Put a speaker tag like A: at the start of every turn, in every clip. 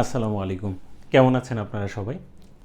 A: আসসালামু আলাইকুম। কেমন আছেন আপনারা সবাই?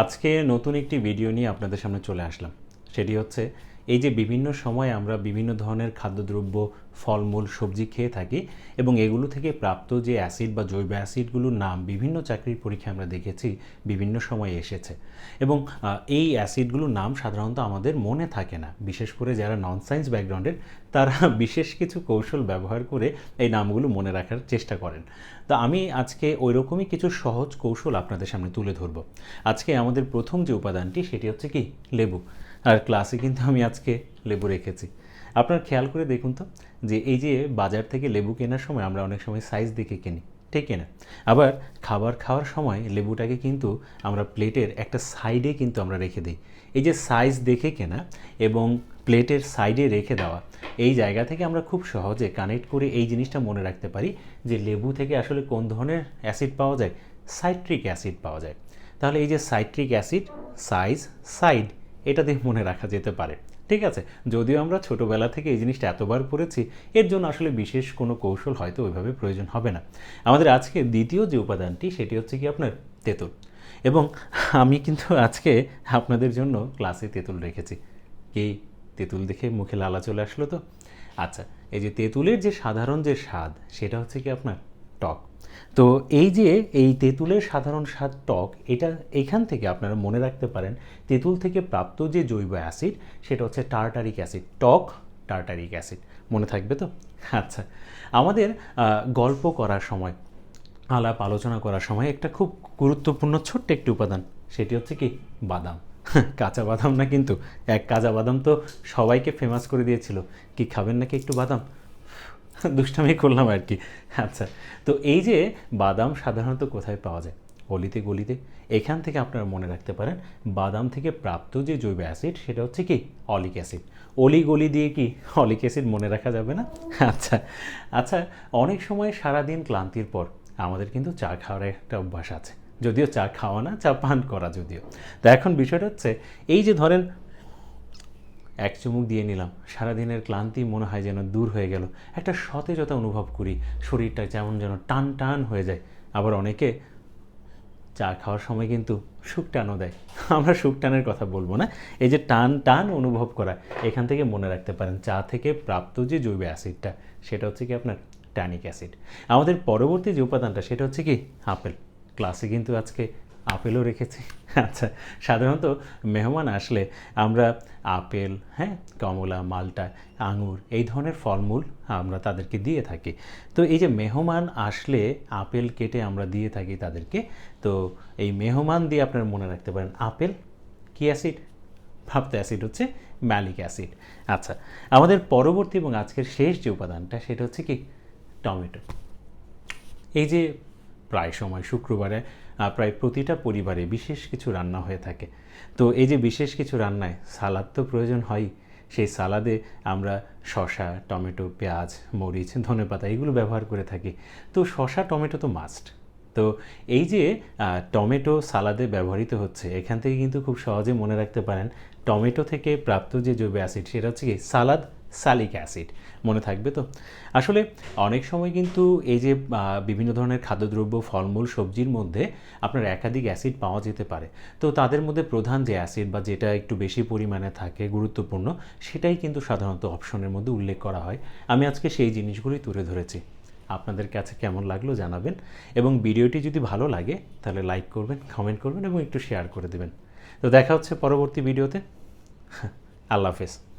A: আজকে নতুন একটি ভিডিও নিয়ে আপনাদের সামনে চলে আসলাম। সেটি হচ্ছে এই যে বিভিন্ন সময় আমরা বিভিন্ন ধরনের খাদ্যদ্রব্য, ফলমূল, সবজি খেয়ে থাকি এবং এগুলো থেকে প্রাপ্ত যে অ্যাসিড বা জৈব অ্যাসিডগুলোর নাম বিভিন্ন চাকরির পরীক্ষায় আমরা দেখেছি, বিভিন্ন সময়ে এসেছে। এবং এই অ্যাসিডগুলোর নাম সাধারণত আমাদের মনে থাকে না। বিশেষ করে যারা নন সায়েন্স ব্যাকগ্রাউন্ডের তারা বিশেষ কিছু কৌশল ব্যবহার করে এই নামগুলো মনে রাখার চেষ্টা করেন। তো আমি আজকে ওই রকমই কিছু সহজ কৌশল আপনাদের সামনে তুলে ধরব। আজকে আমাদের প্রথম যে উপাদানটি, সেটি হচ্ছে কি? লেবু। আর ক্লাসে কিন্তু আমি আজকে লেবু রেখেছি। আপনার খেয়াল করে দেখুন তো, যে এই যে বাজার থেকে লেবু কেনার সময় আমরা অনেক সময় সাইজ দেখে কিনি, ঠিক কিনা? আবার খাবার খাওয়ার সময় লেবুটাকে কিন্তু আমরা প্লেটের একটা সাইডে কিন্তু আমরা রেখে দিই। এই যে সাইজ দেখে কেনা এবং প্লেটের সাইডে রেখে দেওয়া, এই জায়গা থেকে আমরা খুব সহজে কানেক্ট করে এই জিনিসটা মনে রাখতে পারি যে লেবু থেকে আসলে কোন ধরনের অ্যাসিড পাওয়া যায়? সাইট্রিক অ্যাসিড পাওয়া যায়। তাহলে এই যে সাইট্রিক অ্যাসিড সাইজ সাইড এটা দিয়ে মনে রাখা যেতে পারে। ঠিক আছে? যদিও আমরা ছোটোবেলা থেকে এই জিনিসটা এতবার পড়েছি, এর জন্য আসলে বিশেষ কোনো কৌশল হয়তো ওইভাবে প্রয়োজন হবে না। আমাদের আজকে দ্বিতীয় যে উপাদানটি, সেটি হচ্ছে কি আপনার তেঁতুল। এবং আমি কিন্তু আজকে আপনাদের জন্য ক্লাসে তেঁতুল রেখেছি। কি? তেঁতুল দেখে মুখে লালা চলে আসলো তো? আচ্ছা এই যে তেঁতুলের যে সাধারণ যে স্বাদ, সেটা হচ্ছে কি আপনার টক। তো এই যে এই তেঁতুলের সাধারণ স্বাদ টক, এটা এখান থেকে আপনারা মনে রাখতে পারেন, তেঁতুল থেকে প্রাপ্ত যে জৈব অ্যাসিড, সেটা হচ্ছে টার্টারিক অ্যাসিড। টক, টার্টারিক অ্যাসিড। মনে থাকবে তো? আচ্ছা। আমাদের গল্প করার সময়, আলাপ আলোচনা করার সময় একটা খুব গুরুত্বপূর্ণ ছোট্ট একটি উপাদান, সেটি হচ্ছে কি? বাদাম। কাঁচা বাদাম না কিন্তু? এক কাঁচা বাদাম তো সবাইকে ফেমাস করে দিয়েছিল। কি খাবেন নাকি একটু বাদাম? দুষ্টামি করলাম আর কি। আচ্ছা তো এই যে বাদাম সাধারণত কোথায় পাওয়া যায়? অলিতে, গলিতে? এখান থেকে আপনারা মনে রাখতে পারেন, বাদাম থেকে প্রাপ্ত যে জৈব অ্যাসিড সেটা হচ্ছে কি? অলিক অ্যাসিড। অলি গলি দিয়ে কি অলিক অ্যাসিড মনে রাখা যাবে না? আচ্ছা আচ্ছা অনেক সময় সারাদিন ক্লান্তির পর আমাদের কিন্তু চা খাওয়ার একটা অভ্যাস আছে। যদিও চা খাওয়া না, চা পান করা যদিও। তো এখন বিষয়টা হচ্ছে, এই যে ধরেন এক চুমুক দিয়ে নিলাম। সারাদিনের ক্লান্তি মনে হয় যেন দূর হয়ে গেল। একটা সতেজতা অনুভব করি। শরীরটা যেমন যেন টান টান হয়ে যায়। আবার অনেকে চা খাওয়ার সময় কিন্তু সুখ টানও দেয়। আমরা সুখ টানের কথা বলব না। এই যে টান টান অনুভব করা, এখান থেকে মনে রাখতে পারেন, চা থেকে প্রাপ্ত যে জৈব অ্যাসিডটা, সেটা হচ্ছে কি আপনার ট্যানিক অ্যাসিড। আমাদের পরবর্তী যে উপাদানটা, সেটা হচ্ছে কি আপেল। ক্লাসে কিন্তু আজকে আপেলও রেখেছি। আচ্ছা সাধারণত মেহমান আসলে আমরা আপেল হ্যাঁ কমলা, মালটা, আঙুর এই ধরনের ফলমূল আমরা তাদেরকে দিয়ে থাকি। তো এই যে মেহমান আসলে আপেল কেটে আমরা দিয়ে থাকি তাদেরকে, তো এই মেহমান দিয়ে আপনারা মনে রাখতে পারেন আপেল কি অ্যাসিড? ভাবতে অ্যাসিড হচ্ছে ম্যালিক অ্যাসিড। আচ্ছা আমাদের পরবর্তী এবং আজকের শেষ যে উপাদানটা সেটা হচ্ছে কি? টমেটো। এই যে প্রায় সময় শুক্রবারে প্রায় প্রতিটা পরিবারে বিশেষ কিছু রান্না হয়ে থাকে। তো এই যে বিশেষ কিছু রান্নায় সালাদ তো প্রয়োজন হয় সেই সালাদে আমরা শসা, টমেটো, পেঁয়াজ, মরিচ, ধনেপাতা এগুলো ব্যবহার করে থাকি। তো শশা টমেটো তো মাস্ট তো এই যে টমেটো সালাদে ব্যবহৃত হচ্ছে, এখান থেকে কিন্তু খুব সহজে মনে রাখতে পারেন, টমেটো থেকে প্রাপ্ত যে জৈব অ্যাসিড, সেটা হচ্ছে কি সালাদ সালিক অ্যাসিড, মনে থাকবে তো? আসলে অনেক সময় কিন্তু এই যে বিভিন্ন ধরনের খাদ্যদ্রব্য, ফলমূল, সবজির মধ্যে আপনার একাধিক অ্যাসিড পাওয়া যেতে পারে। তো তাদের মধ্যে প্রধান যে অ্যাসিড বা যেটা একটু বেশি পরিমাণে থাকে, গুরুত্বপূর্ণ, সেটাই কিন্তু সাধারণত অপশনের মধ্যে উল্লেখ করা হয়। আমি আজকে সেই জিনিসগুলোই তুলে ধরেছি। আপনাদের কাছে কেমন লাগল জানাবেন এবং ভিডিওটি যদি ভালো লাগে, তাহলে লাইক করবেন, কমেন্ট করবেন এবং একটু শেয়ার করে দেবেন। তো দেখা হচ্ছে পরবর্তী ভিডিওতে। আল্লাহ হাফেজ।